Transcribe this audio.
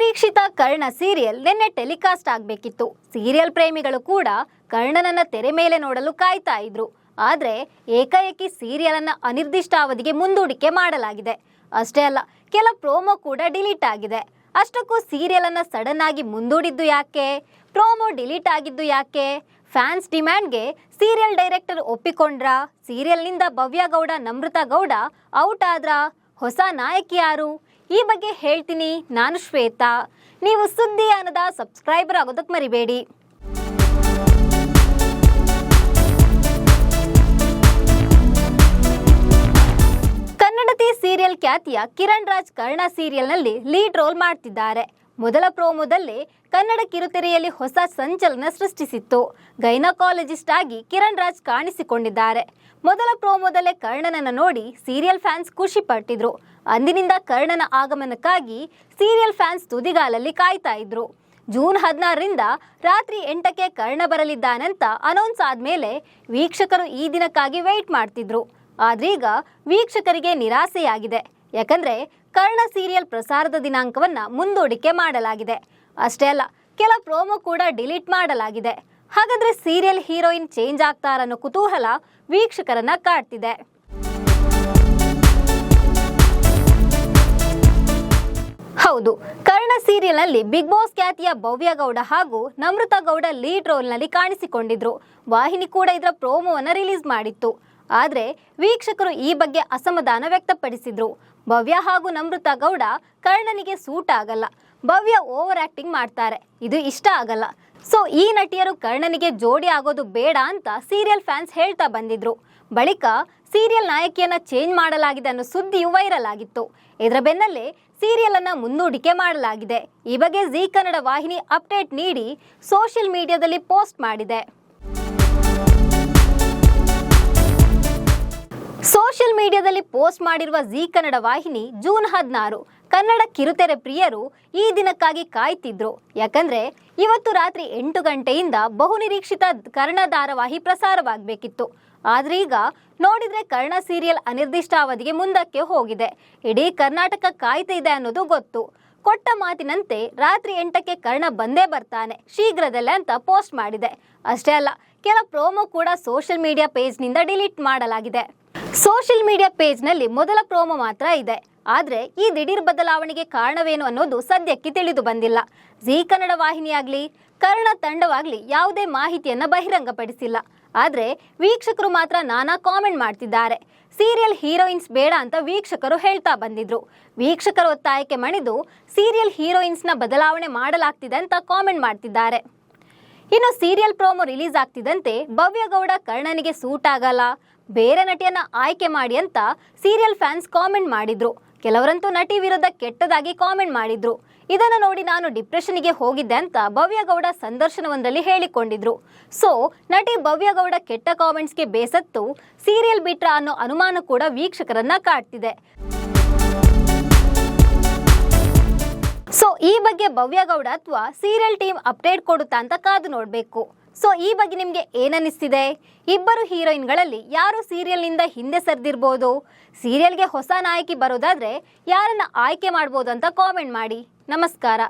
Karna serial ನಿನ್ನೆ telecast ಆಗಬೇಕಿತ್ತು. Serial ಪ್ರೇಮಿಗಳು ಕೂಡ ಕರ್ಣನನ್ನ ತೆರೆ ಮೇಲೆ ನೋಡಲು ಕಾಯ್ತಾ ಇದ್ರು. ಆದ್ರೆ ಏಕಾಏಕಿ ಸೀರಿಯಲ್ ಅನ್ನ ಅನಿರ್ದಿಷ್ಟ ಅವಧಿಗೆ ಮುಂದೂಡಿಕೆ ಮಾಡಲಾಗಿದೆ. ಅಷ್ಟೇ ಅಲ್ಲ, ಕೆಲ ಪ್ರೋಮೋ ಕೂಡ ಡಿಲೀಟ್ ಆಗಿದೆ. ಅಷ್ಟಕ್ಕೂ ಸೀರಿಯಲ್ ಅನ್ನ ಸಡನ್ ಆಗಿ ಮುಂದೂಡಿದ್ದು ಯಾಕೆ? ಪ್ರೋಮೋ ಡಿಲೀಟ್ ಆಗಿದ್ದು ಯಾಕೆ? ಫ್ಯಾನ್ಸ್ ಡಿಮ್ಯಾಂಡ್ಗೆ ಸೀರಿಯಲ್ ಡೈರೆಕ್ಟರ್ ಒಪ್ಪಿಕೊಂಡ್ರಾ? ಸೀರಿಯಲ್ನಿಂದ ಭವ್ಯ ಗೌಡ ನಮೃತ ಗೌಡ ಔಟ್ ಆದ್ರಾ? ಹೊಸ ನಾಯಕಿ ಯಾರು? ಈ ಬಗ್ಗೆ ಹೇಳ್ತೀನಿ. ನಾನು ಶ್ವೇತಾ. ನೀವು ಸುದ್ದಿ ಅನ್ನದ ಸಬ್ಸ್ಕ್ರೈಬರ್ ಆಗೋದಕ್ಕೆ ಮರಿಬೇಡಿ. ಕನ್ನಡತಿ ಸೀರಿಯಲ್ ಖ್ಯಾತಿಯ ಕಿರಣ್ ರಾಜ್ ಕರ್ಣ ಸೀರಿಯಲ್ನಲ್ಲಿ ಲೀಡ್ ರೋಲ್ ಮಾಡ್ತಿದ್ದಾರೆ. ಮೊದಲ ಪ್ರೋಮೋದಲ್ಲಿ ಕನ್ನಡ ಕಿರುತೆರೆಯಲ್ಲಿ ಹೊಸ ಸಂಚಲನ ಸೃಷ್ಟಿಸಿತ್ತು. ಗೈನಕಾಲಜಿಸ್ಟ್ ಆಗಿ ಕಿರಣ್ ರಾಜ್ ಕಾಣಿಸಿಕೊಂಡಿದ್ದಾರೆ. ಮೊದಲ ಪ್ರೋಮೋದಲ್ಲೇ ಕರ್ಣನನ್ನು ನೋಡಿ ಸೀರಿಯಲ್ ಫ್ಯಾನ್ಸ್ ಖುಷಿ ಪಟ್ಟಿದ್ರು. ಅಂದಿನಿಂದ ಕರ್ಣನ ಆಗಮನಕ್ಕಾಗಿ ಸೀರಿಯಲ್ ಫ್ಯಾನ್ಸ್ ತುದಿಗಾಲಲ್ಲಿ ಕಾಯ್ತಾ ಇದ್ರು. ಜೂನ್ ಹದಿನಾರರಿಂದ ರಾತ್ರಿ ಎಂಟಕ್ಕೆ ಕರ್ಣ ಬರಲಿದ್ದಾನಂತ ಅನೌನ್ಸ್ ಆದ್ಮೇಲೆ ವೀಕ್ಷಕರು ಈ ದಿನಕ್ಕಾಗಿ ವೆಯ್ಟ್ ಮಾಡ್ತಿದ್ರು. ಆದ್ರೀಗ ವೀಕ್ಷಕರಿಗೆ ನಿರಾಸೆಯಾಗಿದೆ. ಯಾಕಂದ್ರೆ ಕರ್ಣ ಸೀರಿಯಲ್ ಪ್ರಸಾರದ ದಿನಾಂಕವನ್ನ ಮುಂದೂಡಿಕೆ ಮಾಡಲಾಗಿದೆ. ಅಷ್ಟೇ ಅಲ್ಲ, ಕೆಲ ಪ್ರೋಮೋ ಕೂಡ ಡಿಲೀಟ್ ಮಾಡಲಾಗಿದೆ. ಹಾಗಾದ್ರೆ ಸೀರಿಯಲ್ ಹೀರೋಯಿನ್ ಚೇಂಜ್ ಆಗ್ತಾರನ್ನೋ ಕುತೂಹಲ ವೀಕ್ಷಕರನ್ನ ಕಾಡ್ತಿದೆ. ಹೌದು, ಕರ್ಣ ಸೀರಿಯಲ್ನಲ್ಲಿ ಬಿಗ್ ಬಾಸ್ ಖ್ಯಾತಿಯ ಭವ್ಯ ಗೌಡ ಹಾಗೂ ನಮೃತ ಗೌಡ ಲೀಡ್ ರೋಲ್ನಲ್ಲಿ ಕಾಣಿಸಿಕೊಂಡಿದ್ರು. ವಾಹಿನಿ ಕೂಡ ಇದರ ಪ್ರೋಮೋವನ್ನು ರಿಲೀಸ್ ಮಾಡಿತ್ತು. ಆದ್ರೆ ವೀಕ್ಷಕರು ಈ ಬಗ್ಗೆ ಅಸಮಾಧಾನ ವ್ಯಕ್ತಪಡಿಸಿದ್ರು. ಭವ್ಯ ಹಾಗೂ ನಮೃತ ಗೌಡ ಕರ್ಣನಿಗೆ ಸೂಟ್ ಆಗಲ್ಲ. ಭವ್ಯ ಓವರ್ ಆಕ್ಟಿಂಗ್ ಮಾಡ್ತಾರೆ. ಇದು ಇಷ್ಟ ಆಗಲ್ಲ. ಸೊ, ಈ ನಟಿಯರು ಕರ್ಣನಿಗೆ ಜೋಡಿ ಆಗೋದು ಬೇಡ ಅಂತ ಸೀರಿಯಲ್ ಫ್ಯಾನ್ಸ್ ಹೇಳ್ತಾ ಬಂದಿದ್ರು. ಬಳಿಕ ಸೀರಿಯಲ್ ನಾಯಕಿಯನ್ನ ಚೇಂಜ್ ಮಾಡಲಾಗಿದೆ ಅನ್ನೋ ಸುದ್ದಿಯು ವೈರಲ್ ಆಗಿತ್ತು. ಇದರ ಬೆನ್ನಲ್ಲೇ ಸೀರಿಯಲ್ ಅನ್ನ ಮುಂದೂಡಿಕೆ ಮಾಡಲಾಗಿದೆ. ಈ ಬಗ್ಗೆ ಜೀ ಕನ್ನಡ ವಾಹಿನಿ ಅಪ್ಡೇಟ್ ನೀಡಿ ಸೋಷಿಯಲ್ ಮೀಡಿಯಾದಲ್ಲಿ ಪೋಸ್ಟ್ ಮಾಡಿದೆ. ಪೋಸ್ಟ್ ಮಾಡಿರುವ ಜಿ ಕನ್ನಡ ವಾಹಿನಿ ಜೂನ್ ಹದಿನಾರು. ಕನ್ನಡ ಕಿರುತೆರೆ ಪ್ರಿಯರು ಈ ದಿನಕ್ಕಾಗಿ ಕಾಯ್ತಿದ್ರು. ಯಾಕಂದ್ರೆ ಇವತ್ತು ರಾತ್ರಿ ಎಂಟು ಗಂಟೆಯಿಂದ ಬಹುನಿರೀಕ್ಷಿತ ಕರ್ಣ ಧಾರಾವಾಹಿ ಪ್ರಸಾರವಾಗಬೇಕಿತ್ತು. ಆದ್ರೆ ಈಗ ನೋಡಿದ್ರೆ ಕರ್ಣ ಸೀರಿಯಲ್ ಅನಿರ್ದಿಷ್ಟ ಅವಧಿಗೆ ಮುಂದಕ್ಕೆ ಹೋಗಿದೆ. ಇಡೀ ಕರ್ನಾಟಕ ಕಾಯ್ತಾ ಇದೆ ಅನ್ನೋದು ಗೊತ್ತು. ಕೊಟ್ಟ ಮಾತಿನಂತೆ ರಾತ್ರಿ ಎಂಟಕ್ಕೆ ಕರ್ಣ ಬಂದೇ ಬರ್ತಾನೆ, ಶೀಘ್ರದಲ್ಲೇ ಅಂತ ಪೋಸ್ಟ್ ಮಾಡಿದೆ. ಅಷ್ಟೇ ಅಲ್ಲ, ಕೆಲ ಪ್ರೋಮೋ ಕೂಡ ಸೋಷಿಯಲ್ ಮೀಡಿಯಾ ಪೇಜ್ನಿಂದ ಡಿಲೀಟ್ ಮಾಡಲಾಗಿದೆ. ಸೋಷಿಯಲ್ ಮೀಡಿಯಾ ಪೇಜ್ನಲ್ಲಿ ಮೊದಲ ಪ್ರೋಮೋ ಮಾತ್ರ ಇದೆ. ಆದರೆ ಈ ದಿಢೀರ್ ಬದಲಾವಣೆಗೆ ಕಾರಣವೇನು ಅನ್ನೋದು ಸದ್ಯಕ್ಕೆ ತಿಳಿದು ಬಂದಿಲ್ಲ. ಜಿ ಕನ್ನಡ ವಾಹಿನಿಯಾಗಲಿ, ಕರ್ಣ ತಂಡವಾಗಲಿ ಯಾವುದೇ ಮಾಹಿತಿಯನ್ನು ಬಹಿರಂಗಪಡಿಸಿಲ್ಲ. ಆದರೆ ವೀಕ್ಷಕರು ಮಾತ್ರ ನಾನಾ ಕಾಮೆಂಟ್ ಮಾಡ್ತಿದ್ದಾರೆ. ಸೀರಿಯಲ್ ಹೀರೋಯಿನ್ಸ್ ಬೇಡ ಅಂತ ವೀಕ್ಷಕರು ಹೇಳ್ತಾ ಬಂದಿದ್ರು. ವೀಕ್ಷಕರ ಒತ್ತಾಯಕ್ಕೆ ಮಣಿದು ಸೀರಿಯಲ್ ಹೀರೋಯಿನ್ಸ್ನ ಬದಲಾವಣೆ ಮಾಡಲಾಗ್ತಿದೆ ಅಂತ ಕಾಮೆಂಟ್ ಮಾಡ್ತಿದ್ದಾರೆ. ಇನ್ನು ಸೀರಿಯಲ್ ಪ್ರೋಮೋ ರಿಲೀಸ್ ಆಗ್ತಿದ್ದಂತೆ ಭವ್ಯಗೌಡ ಕರ್ಣನಿಗೆ ಸೂಟ್ ಆಗಲ್ಲ ಬೇರೆ ನಟಿಯನ್ನ ಆಯ್ಕೆ ಮಾಡಿ ಅಂತ ಸೀರಿಯಲ್ ಫ್ಯಾನ್ಸ್ ಕಾಮೆಂಟ್ ಮಾಡಿದ್ರು. ಕೆಲವರಂತೂ ನಟಿ ವಿರುದ್ಧ ಕೆಟ್ಟದಾಗಿ ಕಾಮೆಂಟ್ ಮಾಡಿದ್ರು. ಇದನ್ನು ನೋಡಿ ನಾನು ಡಿಪ್ರೆಷನ್ಗೆ ಹೋಗಿದ್ದೆ ಅಂತ ಭವ್ಯಗೌಡ ಸಂದರ್ಶನವೊಂದರಲ್ಲಿ ಹೇಳಿಕೊಂಡಿದ್ರು. ಸೊ, ನಟಿ ಭವ್ಯಗೌಡ ಕೆಟ್ಟ ಕಾಮೆಂಟ್ಸ್ಗೆ ಬೇಸತ್ತು ಸೀರಿಯಲ್ ಬಿಟ್ರ ಅನ್ನೋ ಅನುಮಾನ ಕೂಡ ವೀಕ್ಷಕರನ್ನ ಕಾಡ್ತಿದೆ. ಸೊ, ಈ ಬಗ್ಗೆ ಭವ್ಯಗೌಡ ಅಥವಾ ಸೀರಿಯಲ್ ಟೀಮ್ ಅಪ್ಡೇಟ್ ಕೊಡುತ್ತಾ ಅಂತ ಕಾದು ನೋಡಬೇಕು. ಸೊ ಈ ಬಗ್ಗೆ ನಿಮಗೆ ಏನನ್ನಿಸ್ತಿದೆ? ಇಬ್ಬರು ಹೀರೋಯಿನ್ಗಳಲ್ಲಿ ಯಾರು ಸೀರಿಯಲ್ನಿಂದ ಹಿಂದೆ ಸರಿದಿರ್ಬೋದು? ಸೀರಿಯಲ್ಗೆ ಹೊಸ ನಾಯಕಿ ಬರೋದಾದರೆ ಯಾರನ್ನು ಆಯ್ಕೆ ಮಾಡ್ಬೋದು ಅಂತ ಕಾಮೆಂಟ್ ಮಾಡಿ. ನಮಸ್ಕಾರ.